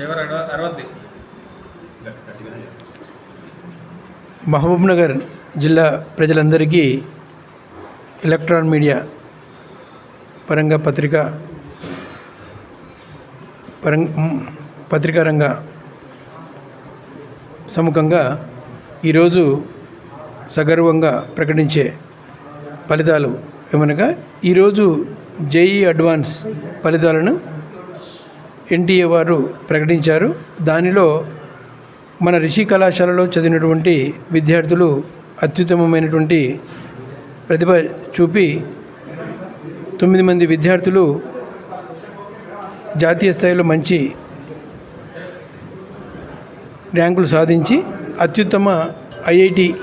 ఎవరు అరవద్ది? మహబూబ్నగర్ జిల్లా ప్రజలందరికీ ఎలక్ట్రాన్ మీడియా పరంగా పత్రిక పరం పత్రికా రంగ సముఖంగా ఈరోజు సగర్వంగా ప్రకటించే ఫలితాలు ఏమనగా ఈరోజు జేఈ అడ్వాన్స్ ఫలితాలను ఎన్టీఏ వారు ప్రకటించారు. దానిలో మన రిషి కళాశాలలో చదివినటువంటి విద్యార్థులు అత్యుత్తమమైనటువంటి ప్రతిభ చూపి తొమ్మిది మంది విద్యార్థులు జాతీయ స్థాయిలో మంచి ర్యాంకులు సాధించి అత్యుత్తమ ఐఐటి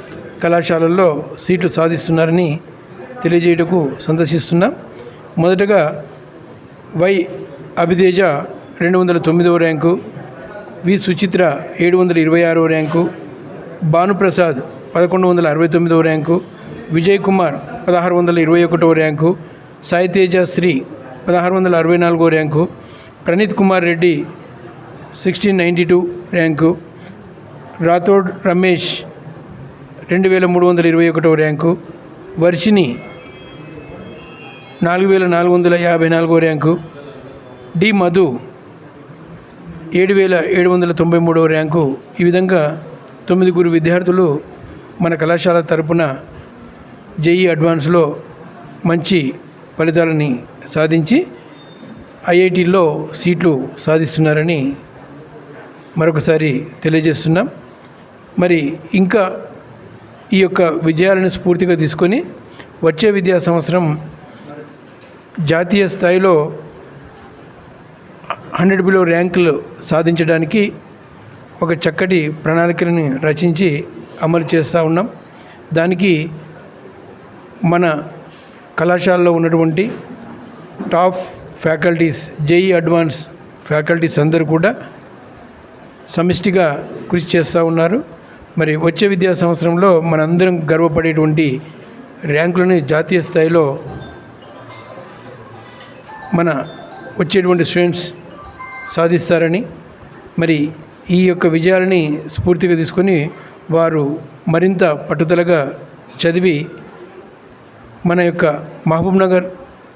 కళాశాలల్లో సీట్లు సాధిస్తున్నారని తెలియజేయటకు సందర్శిస్తున్నాం. మొదటగా వై అభితేజ రెండు వందల తొమ్మిదవ ర్యాంకు వి. సుచిత్ర ఏడు వందల ఇరవై ఆరవ ర్యాంకు భానుప్రసాద్ పదకొండు వందల అరవై తొమ్మిదవ ర్యాంకు విజయ్ కుమార్ పదహారు వందల ఇరవై ఒకటవ ర్యాంకు సాయితేజ శ్రీ పదహారు వందల అరవై నాలుగో rank Praneeth Kumar Reddy sixteen ninety two rank Rathod Ramesh రెండు వేల మూడు వందల ఇరవై ఒకటవ ర్యాంకు వర్షిని నాలుగు వేల నాలుగు వందల యాభై నాలుగో ర్యాంకు డి. మధు ఏడు వేల ఏడు వందల తొంభై మూడవ ర్యాంకు ఈ విధంగా తొమ్మిదిగురు విద్యార్థులు మన కళాశాల తరపున జేఈ అడ్వాన్స్లో మంచి ఫలితాలని సాధించి ఐఐటీల్లో సీట్లు సాధిస్తున్నారని మరొకసారి తెలియజేస్తున్నాం. మరి ఇంకా ఈ యొక్క విజయాలను స్ఫూర్తిగా తీసుకొని వచ్చే విద్యా సంవత్సరం జాతీయ స్థాయిలో హండ్రెడ్ బిలో ర్యాంకులు సాధించడానికి ఒక చక్కటి ప్రణాళికలను రచించి అమలు చేస్తూ ఉన్నాం. దానికి మన కళాశాలలో ఉన్నటువంటి top faculties JEE advance faculties అందరూ కూడా సమిష్టిగా కృషి చేస్తూ ఉన్నారు. మరి వచ్చే విద్యా సంవత్సరంలో మనందరం గర్వపడేటువంటి ర్యాంకులను జాతీయ స్థాయిలో మన వచ్చేటువంటి స్టూడెంట్స్ సాధిస్తారని మరి ఈ యొక్క విజయాలని స్ఫూర్తిగా తీసుకొని వారు మరింత పట్టుదలగా చదివి మన యొక్క మహబూబ్నగర్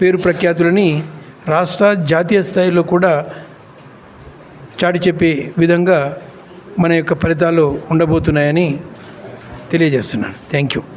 పేరు ప్రఖ్యాతులని రాష్ట్ర జాతీయ స్థాయిలో కూడా చాటి చెప్పే విధంగా మన యొక్క ఫలితాలు ఉండబోతున్నాయని తెలియజేస్తున్నాను. Thank you